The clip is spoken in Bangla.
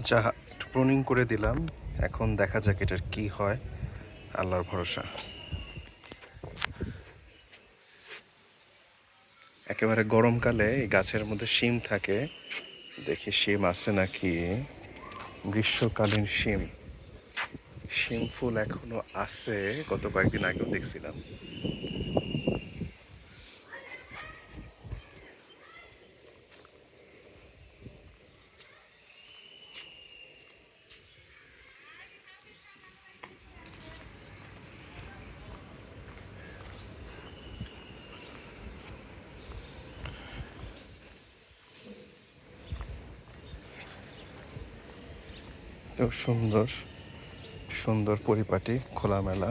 আচ্ছা একটু প্রুনিং করে দিলাম। এখন দেখা যাক এটার কি হয়। আল্লাহর ভরসা। একেবারে গরমকালে এই গাছের মধ্যে শিম থাকে। দেখি শিম আছে নাকি? গ্রীষ্মকালীন শিম। শিম ফুল এখনও আছে, গত কয়েকদিন আগেও দেখছিলাম। সুন্দর সুন্দর পরিপাটি খোলামেলা।